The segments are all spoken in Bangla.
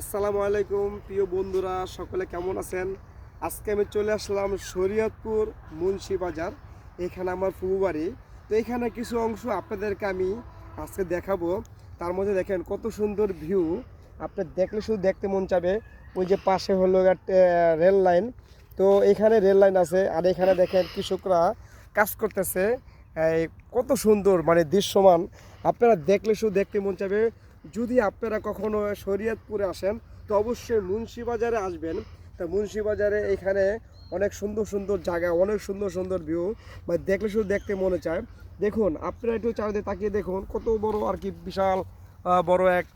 আসসালামু আলাইকুম, প্রিয় বন্ধুরা, সকলে কেমন আছেন? আজকে আমি চলে আসলাম শরীয়তপুর মুন্সি বাজার, এখানে আমার ফুবু বাড়ি। তো এখানে কিছু অংশ আপনাদেরকে আমি আজকে দেখাবো। তার মধ্যে দেখেন কত সুন্দর ভিউ আপনি দেখলে শুধু দেখতে মন চাবে। ওই যে পাশে হলো রেল লাইন তো এখানে রেল লাইন আছে, আর এখানে দেখেন কৃষকরা কাজ করতেছে। কত সুন্দর মানে দৃশ্যমান। আপনারা দেখলে শুধু দেখতে মন চাবে। যদি আপনারা কখনো শরীয়তপুরে আসেন, তো অবশ্যই মুন্সিবাজারে আসবেন। তা মুন্সিবাজারে এখানে অনেক সুন্দর সুন্দর জায়গা, অনেক সুন্দর সুন্দর ভিউ বা দেখলে শুধু দেখতে মনে চায়। দেখুন, আপনারা একটু চারিদিকে তাকিয়ে দেখুন, কত বড় আর কি বিশাল বড় এক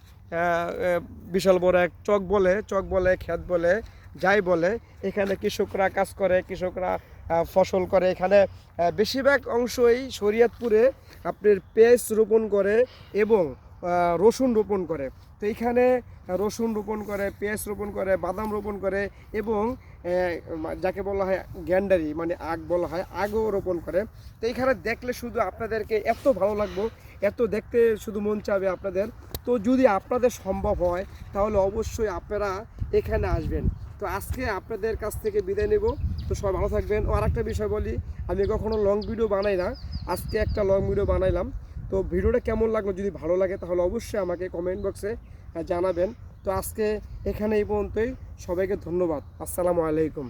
বিশাল বড় এক চক বলে চক বলে ক্ষেত বলে, যাই বলে, এখানে কৃষকরা কাজ করে, কৃষকরা ফসল করে। এখানে বেশিরভাগ অংশই শরীয়তপুরে আপনার পেঁয়াজ রোপণ করে এবং রসুন রোপণ করে। তো এইখানে রসুন রোপণ করে, পেঁয়াজ রোপণ করে, বাদাম রোপণ করে এবং যাকে বলা হয় গ্যান্ডারি মানে আগ বলা হয়, আগও রোপণ করে। তো এইখানে দেখলে শুধু আপনাদেরকে এত ভালো লাগবো, এত দেখতে শুধু মন চাবে আপনাদের। তো যদি আপনাদের সম্ভব হয়, তাহলে অবশ্যই আপনারা এখানে আসবেন। তো আজকে আপনাদের কাছ থেকে বিদায় নেব। তো সবাই ভালো থাকবেন। ও আরেকটা বিষয় বলি, আমি কখনো লং ভিডিও বানাই না। আজকে একটা লং ভিডিও বানাইলাম। তো ভিডিওটা কেমন লাগল? যদি ভালো লাগে, তাহলে অবশ্যই আমাকে কমেন্ট বক্সে জানাবেন। তো আজকে এখানে এই পর্যন্তই। সবাইকে ধন্যবাদ। আসসালামু আলাইকুম।